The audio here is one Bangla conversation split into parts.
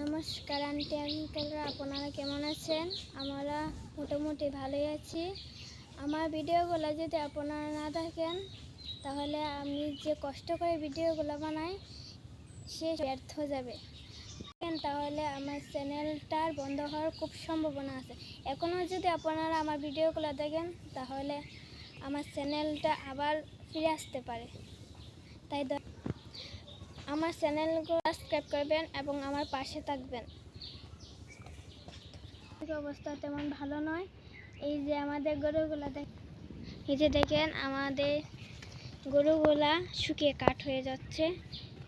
নমস্কার আন্টি আঙ্কেলরা আপনারা কেমন আছেন? আমরা মোটামুটি ভালোই আছি। আমার ভিডিওগুলো যদি আপনারা না দেখেন, তাহলে আমি যে কষ্ট করে ভিডিওগুলো বানাই, সে ব্যর্থ যাবে। তাহলে আমার চ্যানেলটার বন্ধ হওয়ার খুব সম্ভাবনা আছে। এখনও যদি আপনারা আমার ভিডিওগুলো দেখেন, তাহলে আমার চ্যানেলটা আবার ফিরে আসতে পারে। তাই আমার চ্যানেলগুলো সাবস্ক্রাইব করবেন এবং আমার পাশে থাকবেন। অবস্থা তেমন ভালো নয়। এই যে আমাদের গরুগুলা দেখ এই যে দেখেন, আমাদের গরুগুলা শুকিয়ে কাঠ হয়ে যাচ্ছে।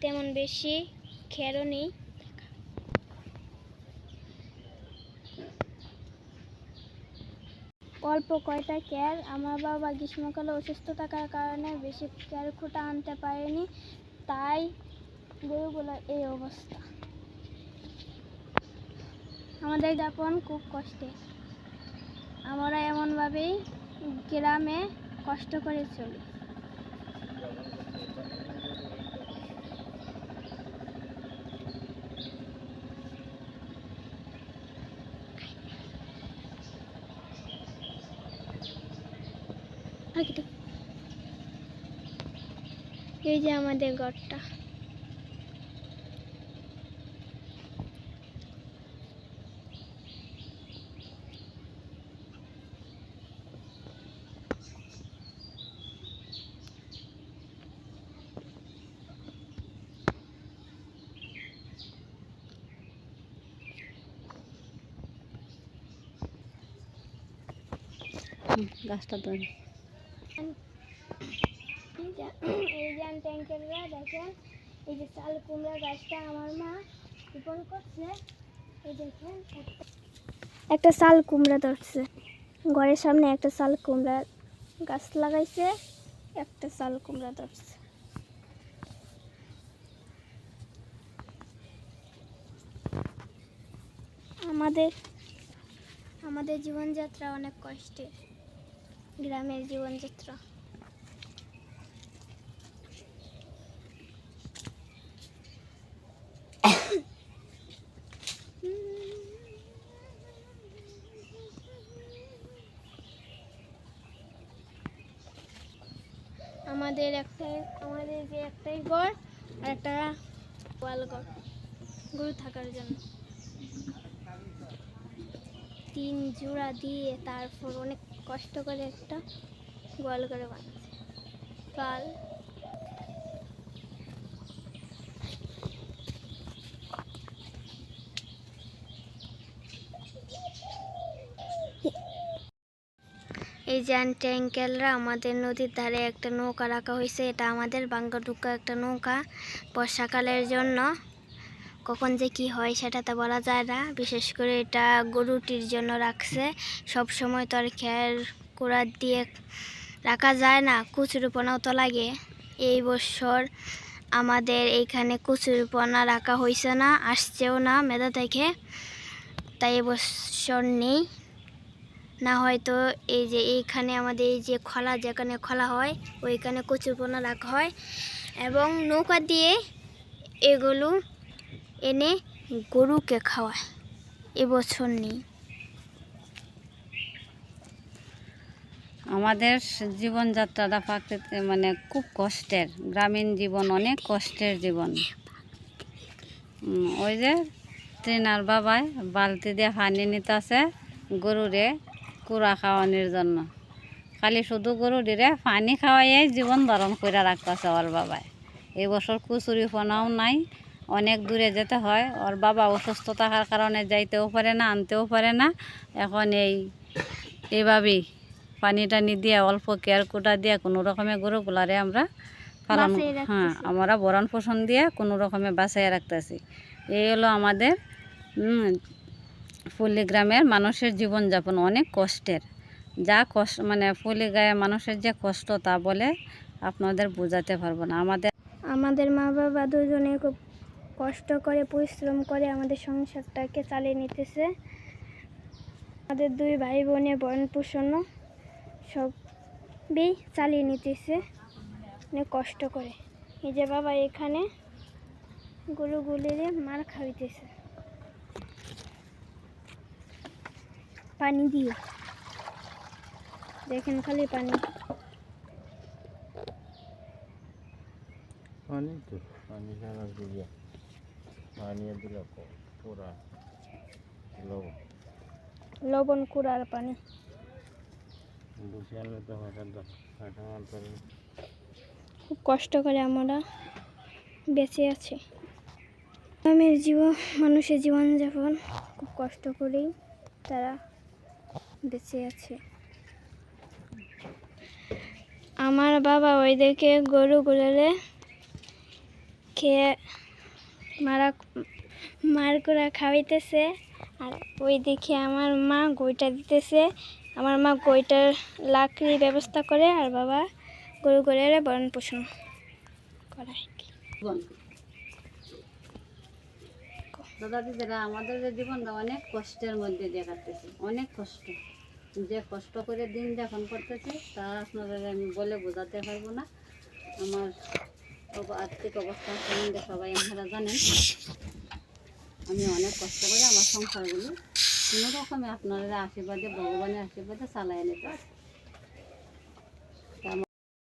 তেমন বেশি খেরও নেই। অল্প কয়টা কেয়ার। আমার বাবা গ্রীষ্মকালে অসুস্থ থাকার কারণে বেশি ক্যার খুঁটা আনতে পারেনি। তাই গরুগুলোর এই অবস্থা। আমাদের যাপন খুব কষ্টে। আমরা এমনভাবেই গ্রামে কষ্ট করে চলি। এই যে আমাদের ঘরটা। গাছটা ধরে এই যে- এই ট্যাঙ্কেররা দেখেন? এই যে চাল কুমড়া গাছটা আমার মা রোপণ করছে। এই দেখেন, একটা- চাল কুমড়া ধরছে। ঘরের সামনে একটা চাল কুমড়া গাছ লাগাইছে, একটা চাল কুমড়া ধরছে। আমাদের আমাদের জীবনযাত্রা অনেক কষ্টের। গ্রামের জীবনযাত্রা। আমাদের একটাই আমাদের যে একটাই ঘর আর একটা ওয়াল ঘর, গরু থাকার জন্য। তিন জোড়া দিয়ে তারপর অনেক কষ্ট করে একটা গোয়াল করে বানাচ্ছে। কাল এই যে আন্টি আঙ্কেলরা আমাদের নদীর ধারে একটা নৌকা রাখা হয়েছে। এটা আমাদের বাঙ্গাডুকা একটা নৌকা। বর্ষাকালের জন্য কখন যে কি হয় সেটা তো বলা যায় না। বিশেষ করে এটা গরুটির জন্য রাখছে। সব সময় তো আর খের কুড়া দিয়ে রাখা যায় না। কুচুরুপনাও তো লাগে। এই বছর আমাদের এইখানে কুচুরুপনা রাখা হয়েছে না, আসছেও না মেধা থেকে। তাই এবছর নেই। না হয়তো এই যে এইখানে আমাদের এই যে খলা যেখানে খলা হয়, ওইখানে কচুরপনা রাখা হয়। এবং নৌকা দিয়ে এগুলো এনে গরুকে খাওয়ায় এবছর নেই আমাদের জীবনযাত্রাটা প্রাকৃতিক মানে খুব কষ্টের। গ্রামীণ জীবন, অনেক কষ্টের জীবন। ওই যে ট্রেনার বাবায় বালতি দিয়ে পানি নিতেছে গরুরে কুড়া খাওয়ানোর জন্য। খালি শুধু গরুটিরে পানি খাওয়াইয়ে জীবন ধারণ করে রাখতেছে ওর বাবায় এবছর বছর কুচুরি ফোনাও নাই অনেক দূরে যেতে হয়। ওর বাবা অসুস্থ থাকার কারণে যাইতেও পারে না আনতেও পারে না। এখন এই এইভাবেই পানি টানি দিয়ে অল্প কেয়ার কোটা দিয়ে কোনো রকমে গরুগুলারে আমরা পালন হ্যাঁ আমরা বরণ পোষণ দিয়ে কোনো রকমে বাঁচাই রাখতেছি। এই হলো আমাদের পল্লী গ্রামের মানুষের জীবনযাপন অনেক কষ্টের। যা কষ্ট মানে পল্লী গায়ে মানুষের যে কষ্ট তা বলে আপনাদের বোঝাতে পারব না। আমাদের আমাদের মা বাবা দুজনে খুব কষ্ট করে, পরিশ্রম করে আমাদের সংসারটাকে চালিয়ে নিতেছে। আমাদের দুই ভাই বোনে বরণ পোষণও সবই চালিয়ে নিতেছে অনেক কষ্ট করে। এই যে বাবা এখানে গরুগুলিরে মার খাইতেছে পানি দিয়ে। দেখেন খালি পানি। পানি তো, পানি সারা দিয়ে পানি দিলে পুরা লবণ? লবণ কুড়ার পানি। আনলে তো খুব কষ্ট করে আমরা বেঁচে আছি। গ্রামের জীবন মানুষের জীবনযাপন খুব কষ্ট করেই তারা বেঁচে আছে। আমার বাবা ওইদিকে গরুগুলোরে খেয়ে মারা মার করে খাওয়াইতেছে। আর ওই দেখে আমার মা গইটা দিতেছে। আমার মা গইটার লাকড়ির ব্যবস্থা করে আর বাবা গরু গরের বরণ পোষণ করায়। দাদা দিদিরা, আমাদের জীবনটা অনেক কষ্টের মধ্যে দিয়ে কাটতেছে। অনেক কষ্ট। যে কষ্ট করে দিন যাপন করতেছে, তা আপনাদের আমি বলে বোঝাতে পারব না। আমার আর্থিক অবস্থা সম্বন্ধে সবাই আপনারা জানেন। আমি অনেক কষ্ট করে আমার সংসারগুলো কোনো রকমে আপনারা আশীর্বাদে, ভগবানের আশীর্বাদে চালাই নিতে।